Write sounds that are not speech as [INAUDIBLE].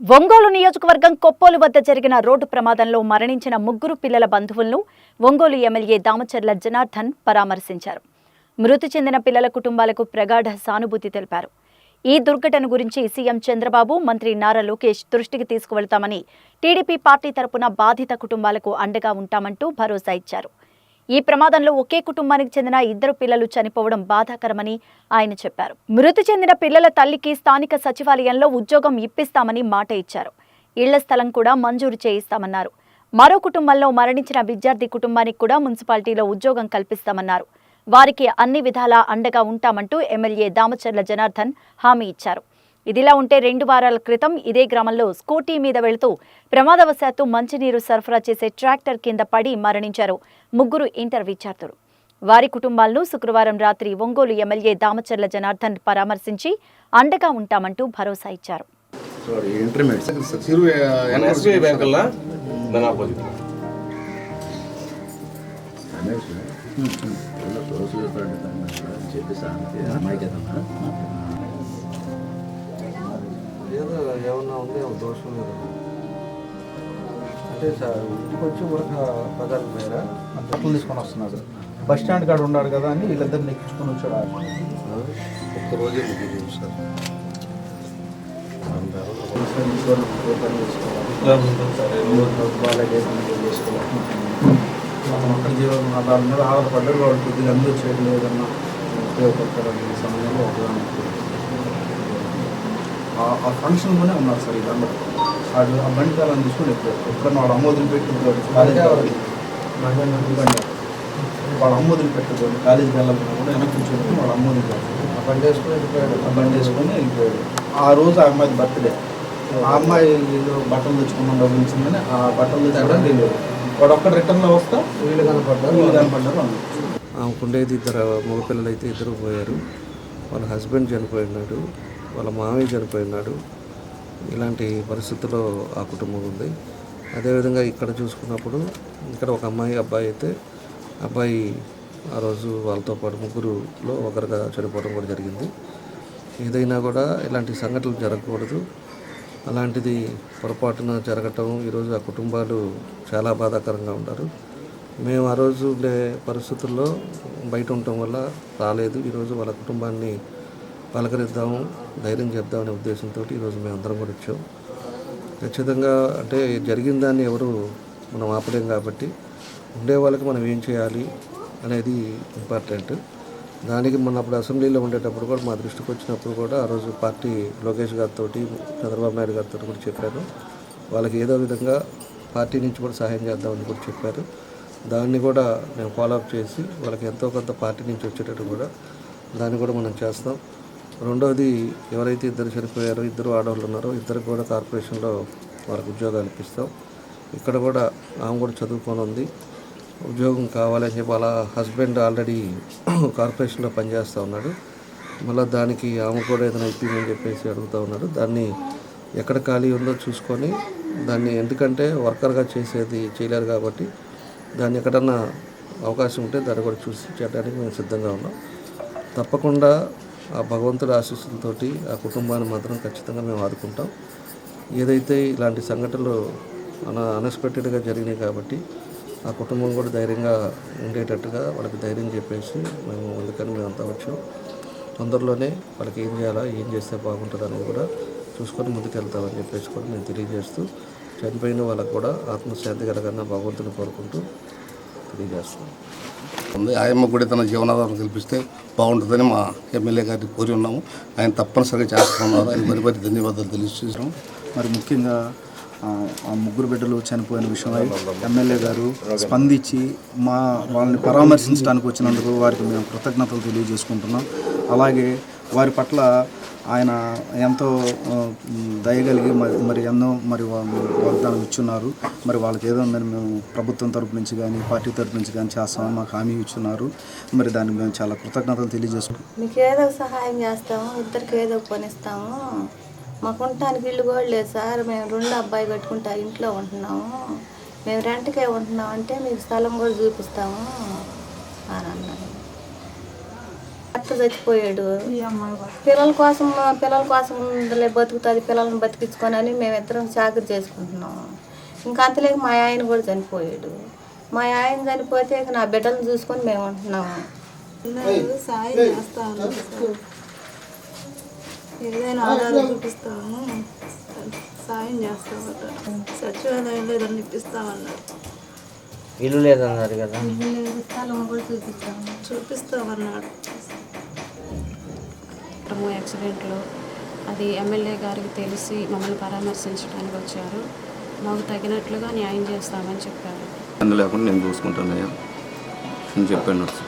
ఒంగోలు నియోజకవర్గం కొప్పోలు వద్ద జరిగిన రోడ్డు ప్రమాదంలో మరణించిన ముగ్గురు పిల్లల బంధువులను ఒంగోలు ఎమ్మెల్యే దామచర్ల జనార్దన్ పరామర్శించారు. మృతి చెందిన పిల్లల కుటుంబాలకు ప్రగాఢ సానుభూతి తెలిపారు. ఈ దుర్ఘటన గురించి సీఎం చంద్రబాబు మంత్రి నారా లోకేష్ దృష్టికి తీసుకువెళ్తామని టీడీపీ పార్టీ తరపున బాధిత కుటుంబాలకు అండగా ఉంటామంటూ భరోసా ఇచ్చారు. ఈ ప్రమాదంలో ఒకే కుటుంబానికి చెందిన ఇద్దరు పిల్లలు చనిపోవడం బాధాకరమని ఆయన చెప్పారు. మృతి చెందిన పిల్లల తల్లికి స్థానిక సచివాలయంలో ఉద్యోగం ఇప్పిస్తామని మాట ఇచ్చారు. ఇళ్ళ స్థలం కూడా మంజూరు చేయిస్తామన్నారు. మరో కుటుంబంలో మరణించిన విద్యార్థి కుటుంబానికి కూడా మున్సిపాలిటీలో ఉద్యోగం కల్పిస్తామన్నారు. వారికి అన్ని విధాలా అండగా ఉంటామంటూ ఎమ్మెల్యే దామచర్ల జనార్దన్ హామీ ఇచ్చారు. ఇదిలా ఉంటే రెండు వారాల క్రితం ఇదే గ్రామంలో స్కూటీ మీద వెళుతూ ప్రమాదవశాత్తు మంచినీరు సరఫరా చేసే ట్రాక్టర్ కింద పడి మరణించారు ముగ్గురు ఇంటర్ విద్యార్థులు. వారి కుటుంబాలను శుక్రవారం రాత్రి ఒంగోలు ఎమ్మెల్యే దామచర్ల జనార్దన్ పరామర్శించి అండగా ఉంటామంటూ భరోసా ఇచ్చారు. సారీ ఇంటర్మీడియట్ చిరు ఏదో ఏమన్నా ఉంది ఏమో దోషం లేదు. అంటే సార్ ఇంటికి వచ్చి ఉరక పదాలు పోయారా బట్టలు తీసుకొని వస్తున్నాడు బస్ స్టాండ్ కాడ ఉన్నాడు కదా అని వీళ్ళిద్దరిని ఎక్కించుకొని వచ్చాడు ఆ ఒక్క రోజే ముగ్గురు సార్. అతను ఒక్క జీవనం దాని మీద ఆధారపడ్డాడు వాడు కొద్దిగా అందరూ చేయడం ఏదన్నా ఉపయోగపడతారని సమయంలో ఒకదాని ఆ- ఆ ఫంక్షన్లోనే ఉన్నారు సార్ వీళ్ళందరూ వాడు ఆ బండి కాలం తీసుకొని ఎప్పుడు ఎప్పుడన్నా వాడు అమ్మోదిని పెట్టుకుంటాడు కాలేజ్ వాడు అమ్మోదిని పెట్టుకోడు కాలేజీకి వెళ్ళాలన్నా కూడా వెనక్కి కూర్చొని వాడు అమ్మోదిని పెట్టుకోడు ఆ బండి వేసుకుని వెళ్ళిపోయాడు. ఆ బండి వేసుకొని వెళ్ళిపోయాడు. ఆ రోజు ఆ అమ్మాయి బర్త్డే. ఆ అమ్మాయి ఏదో బట్టలు తెచ్చుకున్నాం డబ్బులు ఇచ్చిందని ఆ బట్టలు తెచ్చుకోవడానికి వెళ్ళాడు వాడు ఒక్కడ రిటర్న్లో వస్తా వీళ్ళు కనపడ్డారు వీళ్ళు కనపడ్డారు అన్నారు ఆమెకుండేది ఇద్దరు మగపిల్లలు అయితే ఇద్దరు పోయారు. వాళ్ళ హస్బెండ్ చనిపోయినాడు వాళ్ళ మామయ్య చనిపోయినాడు. ఇలాంటి పరిస్థితుల్లో ఆ కుటుంబం ఉంది. అదేవిధంగా ఇక్కడ చూసుకున్నప్పుడు ఇక్కడ ఒక అమ్మాయి అబ్బాయి అయితే అబ్బాయి ఆ రోజు వాళ్ళతో పాటు ముగ్గురులో ఒకరుగా చనిపోవడం కూడా జరిగింది. ఏదైనా కూడా ఇలాంటి సంఘటనలు జరగకూడదు. అలాంటిది పొరపాటున జరగటం ఈరోజు ఆ కుటుంబాలు చాలా బాధాకరంగా ఉన్నారు. మేము ఆ రోజు ఉండే పరిస్థితుల్లో బయట ఉండటం వల్ల రాలేదు. ఈరోజు వాళ్ళ కుటుంబాన్ని పలకరిద్దాము ధైర్యం చెప్దామనే ఉద్దేశంతో ఈరోజు మేము అందరం కూడా వచ్చాం. ఖచ్చితంగా అంటే జరిగిన దాన్ని ఎవరు మనం ఆపలేం కాబట్టి ఉండే వాళ్ళకి మనం ఏం చేయాలి అనేది ఇంపార్టెంట్. దానికి మన అప్పుడు అసెంబ్లీలో ఉండేటప్పుడు కూడా మా దృష్టికి వచ్చినప్పుడు కూడా ఆ రోజు పార్టీ లోకేష్ గారితో చంద్రబాబు నాయుడు గారితో కూడా చెప్పారు. వాళ్ళకి ఏదో విధంగా పార్టీ నుంచి కూడా సహాయం చేద్దామని కూడా చెప్పారు. దాన్ని కూడా మేము ఫాలోఅప్ చేసి వాళ్ళకి ఎంతో కొంత పార్టీ నుంచి వచ్చేటట్టు కూడా దాన్ని కూడా మనం చేస్తాం. రెండవది ఎవరైతే ఇద్దరు చనిపోయారో ఇద్దరు ఆడవాళ్ళు ఉన్నారో ఇద్దరికి కూడా కార్పొరేషన్లో వారికి ఉద్యోగాలు ఇప్పిస్తాం. ఇక్కడ కూడా ఆమె కూడా చదువుకొని ఉంది. ఉద్యోగం కావాలని చెప్పి వాళ్ళ హస్బెండ్ ఆల్రెడీ [CLEARS THROAT] కార్పొరేషన్లో పనిచేస్తూ ఉన్నాడు. మళ్ళీ దానికి ఆమె కూడా ఏదైనా ఇప్పిందని చెప్పేసి అడుగుతూ ఉన్నాడు. దాన్ని ఎక్కడ ఖాళీ ఉందో చూసుకొని దాన్ని ఎందుకంటే వర్కర్గా చేసేది చేయలేరు కాబట్టి దాన్ని ఎక్కడన్నా అవకాశం ఉంటే దాన్ని కూడా చూసి చేయడానికి మేము సిద్ధంగా ఉన్నాం. తప్పకుండా ఆ భగవంతుడి ఆశీస్సులతో ఆ కుటుంబాన్ని మాత్రం ఖచ్చితంగా మేము ఆదుకుంటాం. ఏదైతే ఇలాంటి సంఘటనలు అన అన్ఎక్స్పెక్టెడ్గా జరిగినాయి కాబట్టి ఆ కుటుంబం కూడా ధైర్యంగా ఉండేటట్టుగా వాళ్ళకి ధైర్యం చెప్పేసి మేము అందుకని మేము అంతా వచ్చాం. తొందరలోనే వాళ్ళకి ఏం చేయాలా ఏం చేస్తే బాగుంటుంది అనేది కూడా చూసుకొని ముందుకెళ్తామని చెప్పేసి కూడా నేను తెలియజేస్తూ చనిపోయిన వాళ్ళకు కూడా ఆత్మశాంతి కలగన్న భగవంతుని కోరుకుంటూ తెలియజేస్తాం ఉంది. ఆయమ్మ కూడా తన జీవనాధారం కల్పిస్తే బాగుంటుందని మా ఎమ్మెల్యే గారికి కోరి ఉన్నాము. ఆయన తప్పనిసరిగా చేస్తున్నారు ఆయన మరి మరి ధన్యవాదాలు తెలియజేస్తున్నాం. మరి ముఖ్యంగా ఆ ముగ్గురు బిడ్డలు చనిపోయిన విషయమై ఎమ్మెల్యే గారు స్పందించి మా వాళ్ళని పరామర్శించడానికి వచ్చినందుకు వారికి మేము కృతజ్ఞతలు తెలియజేసుకుంటున్నాం. అలాగే వారి పట్ల ఆయన ఎంతో దయగలిగి మరి మరి ఎన్నో మరి వాగ్దానం ఇచ్చున్నారు. మరి వాళ్ళకి ఏదో మరి మేము ప్రభుత్వం తరపు నుంచి కానీ పార్టీ తరపు నుంచి కానీ చేస్తామని మాకు హామీ ఇచ్చున్నారు. మరి దానికి మేము చాలా కృతజ్ఞతలు తెలియజేసుకుంటున్నాం. మీకు ఏదో ఒక సహాయం చేస్తాము ఇద్దరికి ఏదో ఒక మాకు ఉండటానికి ఇల్లు కూడా లేదు సార్. మేము రెండు అబ్బాయి కట్టుకుంటా ఇంట్లో ఉంటున్నాము. మేము రెంట్కే ఉంటున్నాం అంటే మీకు స్థలం కూడా చూపిస్తాము అని అన్నారు. భర్త చచ్చిపోయాడు పిల్లల కోసం పిల్లల కోసం ఉందిలే బతుకుతుంది పిల్లల్ని బతికించుకొని అని మేమిద్దరం చాకరీ చేసుకుంటున్నాము ఇంకా అంతలేక మా ఆయన కూడా చనిపోయాడు. మా ఆయన చనిపోతే ఇక నా బిడ్డలను చూసుకొని మేము ఉంటున్నాము పిల్లలు సాయం చేస్తాను. ఏదైనా ఆధారం చూపిస్తాము సాయం చేస్తామట సచివాలయంలో ఏదైనా ఇప్పిస్తామన్నారు ఇల్లు లేదన్నారు కదా. స్థలం కూడా చూపిస్తాము చూపిస్తామన్నాడు యాక్సిడెంట్లో. అది ఎమ్మెల్యే గారికి తెలిసి మమ్మల్ని పరామర్శించడానికి వచ్చారు. మాకు తగినట్లుగా న్యాయం చేస్తామని చెప్పారు. లేకుండా నేను చూసుకుంటానయ్యా. నేను చెప్పాను.